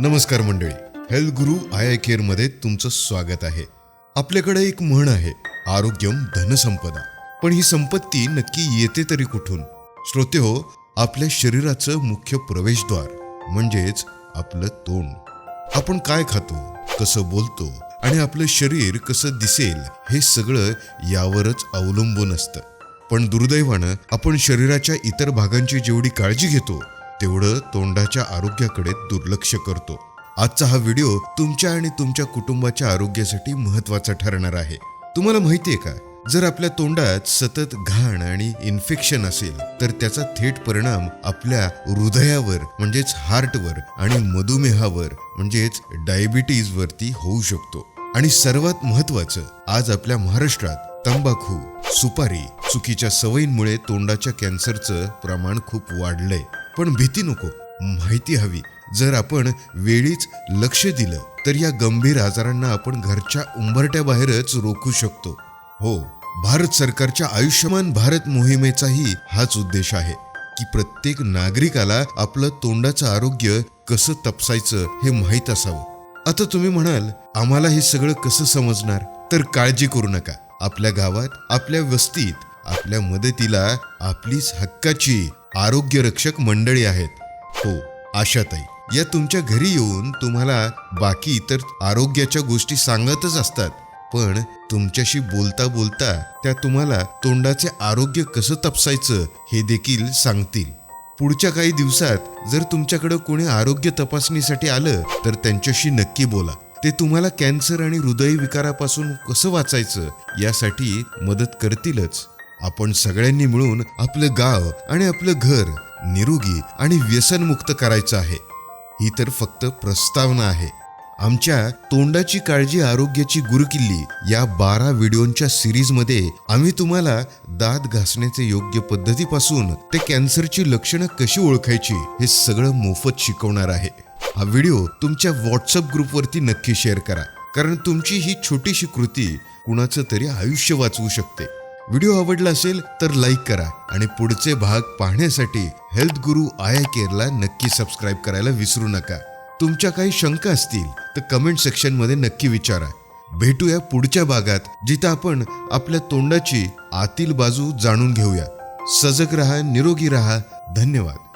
नमस्कार मंडळी. Health Guru I I केअरमध्ये तुमचं स्वागत आहे. आपल्याकडे एक म्हण आहे आरोग्यम धनसंपदा पण ही संपत्ती नक्की येते तरी कुठून? श्रोते हो आपल्या शरीराचं मुख्य प्रवेशद्वार म्हणजेच आपलं तोंड. आपण काय खातो कसं बोलतो आणि आपलं शरीर कसं दिसेल हे सगळं यावरच अवलंबून असतं. पण दुर्दैवानं आपण शरीराच्या इतर भागांची जेवढी काळजी घेतो तेवढं तोंडाच्या आरोग्याकडे दुर्लक्ष करतो. आजचा हा व्हिडिओ तुमच्या आणि तुमच्या कुटुंबाच्या आरोग्यासाठी महत्त्वाचा ठरणार आहे. तुम्हाला माहितीये का? जर आपल्या तोंडात सतत घाण आणि इन्फेक्शन असेल तर त्याचा थेट परिणाम आपल्या हृदयावर म्हणजेच हार्टवर आणि मधुमेहावर म्हणजेच डायबिटीज वरती होऊ शकतो. आणि सर्वात महत्वाचं आज आपल्या महाराष्ट्रात तंबाखू सुपारी चुकीच्या सवयींमुळे तोंडाच्या कॅन्सरचं प्रमाण खूप वाढलंय. पण भीती नको. माहिती हवी. जर आपण वेळीच लक्ष दिलं तर या गंभीर आजारांना आपण घरच्या उंबरट्याबाहेरच रोखू शकतो. हो भारत सरकारच्या आयुष्यमान भारत मोहिमेचाही हाच उद्देश आहे की प्रत्येक नागरिकाला आपलं तोंडाचं आरोग्य कसं तपसायचं हे माहीत असावं. आता तुम्ही म्हणाल आम्हाला हे सगळं कसं समजणार? तर काळजी करू नका. आपल्या गावात आपल्या वस्तीत आपल्या मदतीला आपलीच हक्काची आरोग्यरक्षक मंडळी आहेत. हो आशाताई. या तुमच्या घरी येऊन तुम्हाला बाकी इतर आरोग्याच्या गोष्टी सांगतच असतात. पण तुमच्याशी बोलता बोलता त्या तुम्हाला तोंडाचे आरोग्य कसं तपसायचं हे देखील सांगतील. पुढच्या काही दिवसात जर तुमच्याकडे कोणी आरोग्य तपासणीसाठी आलं तर त्यांच्याशी नक्की बोला. ते तुम्हाला कॅन्सर आणि हृदय विकारापासून कसं वाचायचं यासाठी मदत करतीलच. आपण सगळ्यांनी मिळून आपलं गाव आणि आपलं घर निरोगी आणि व्यसनमुक्त करायचं आहे. ही तर फक्त प्रस्तावना आहे. आमच्या तोंडाची काळजी आरोग्याची गुरुकिल्ली या बारा व्हिडिओंच्या सिरीजमध्ये आम्ही तुम्हाला दात घासण्याचे योग्य पद्धतीपासून ते कॅन्सरची लक्षणं कशी ओळखायची हे सगळं मोफत शिकवणार आहे. हा व्हिडिओ तुमच्या व्हॉट्सअप ग्रुपवरती नक्की शेअर करा. कारण तुमची ही छोटीशी कृती कुणाचं तरी आयुष्य वाचवू शकते. व्हिडिओ आवडला असेल तर लाईक करा आणि पुढचे भाग पाहण्यासाठी हेल्थ गुरु आय आय केअरला नक्की सबस्क्राईब करायला विसरू नका. तुमच्या काही शंका असतील तर कमेंट सेक्शनमध्ये नक्की विचारा. भेटूया पुढच्या भागात जिथं आपण आपल्या तोंडाची आतील बाजू जाणून घेऊया. सजग रहा निरोगी रहा. धन्यवाद.